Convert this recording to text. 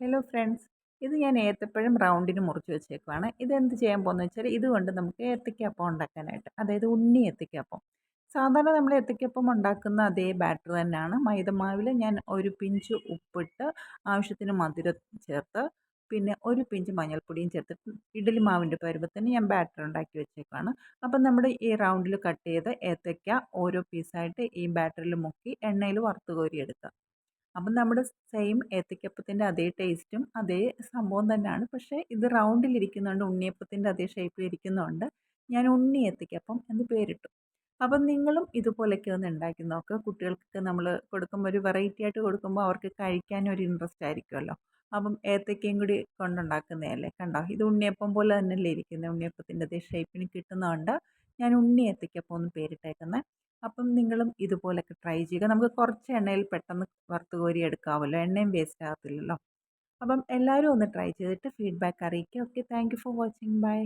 Hello friends ഇത് ഞാൻ ഏത്തപ്പഴം റൗണ്ടിന് മുറിച്ച് വെച്ചേക്കുവാണ്. എന്ത് ചെയ്യാൻ പോകുന്നത് വെച്ചാൽ ഇതുകൊണ്ട് നമുക്ക് ഏത്തക്കപ്പം ഉണ്ടാക്കാനായിട്ട് അതായത് ഉണ്ണി ഏത്തക്കപ്പം സാധാരണ നമ്മൾ ഏത്തക്കപ്പം ഉണ്ടാക്കുന്ന അതേ ബാറ്റർ തന്നെയാണ്. മൈദമാവിൽ ഞാൻ ഒരു പിഞ്ച് ഉപ്പിട്ട് ആവശ്യത്തിന് മധുരം ചേർത്ത് പിന്നെ ഒരു പിഞ്ച് മഞ്ഞൾപ്പൊടിയും ചേർത്തിട്ട് ഇഡലി മാവിന്റെ പരുവത്തിന് ഞാൻ ബാറ്റർ ഉണ്ടാക്കി വെച്ചേക്കാണ് അപ്പം നമ്മുടെ ഈ റൗണ്ടിൽ കട്ട് ചെയ്ത ഏത്തയ്ക്ക ഓരോ പീസായിട്ട് ഈ ബാറ്ററിൽ മുക്കി എണ്ണയിൽ വറുത്ത് കോരി എടുക്കുക അപ്പം നമ്മുടെ സെയിം ഏത്തയ്ക്കപ്പത്തിന്റെ അതേ ടേസ്റ്റും അതേ സംഭവം തന്നെയാണ്. പക്ഷേ ഇത് റൗണ്ടിലിരിക്കുന്നുണ്ട് ഉണ്ണിയപ്പത്തിന്റെ അതേ ഷേപ്പിലിരിക്കുന്നതുകൊണ്ട് ഞാൻ ഉണ്ണി ഏത്തയ്ക്കപ്പം എന്ന് പേരിട്ടു. അപ്പം നിങ്ങളും ഇതുപോലെയൊക്കെ ഒന്ന് ഉണ്ടാക്കി നോക്കുക കുട്ടികൾക്കൊക്കെ നമ്മൾ കൊടുക്കുമ്പോൾ ഒരു വെറൈറ്റി ആയിട്ട് കൊടുക്കുമ്പോൾ അവർക്ക് കഴിക്കാൻ ഒരു ഇൻട്രസ്റ്റ് ആയിരിക്കുമല്ലോ. അപ്പം ഏത്തയ്ക്കയും കൂടി കൊണ്ടുണ്ടാക്കുന്നതല്ലേ? കണ്ടോ? ഇത് ഉണ്ണിയപ്പം പോലെ തന്നെയല്ലേ ഇരിക്കുന്നത്. ഉണ്ണിയപ്പത്തിന്റെ അതേ ഷേപ്പിന് കിട്ടുന്നതുകൊണ്ട് ഞാൻ ഉണ്ണി ഏത്തയ്ക്കപ്പം ഒന്ന് പേരിട്ടേക്കുന്നത് അപ്പം നിങ്ങളും ഇതുപോലൊക്കെ ട്രൈ ചെയ്യുക. നമുക്ക് കുറച്ച് എണ്ണയിൽ പെട്ടെന്ന് വറുത്ത് കോരി എടുക്കാമല്ലോ എണ്ണയും വേസ്റ്റ് ആകത്തില്ലല്ലോ അപ്പം എല്ലാവരും ഒന്ന് ട്രൈ ചെയ്തിട്ട് ഫീഡ്ബാക്ക് അറിയിക്കുക. Okay thank for watching bye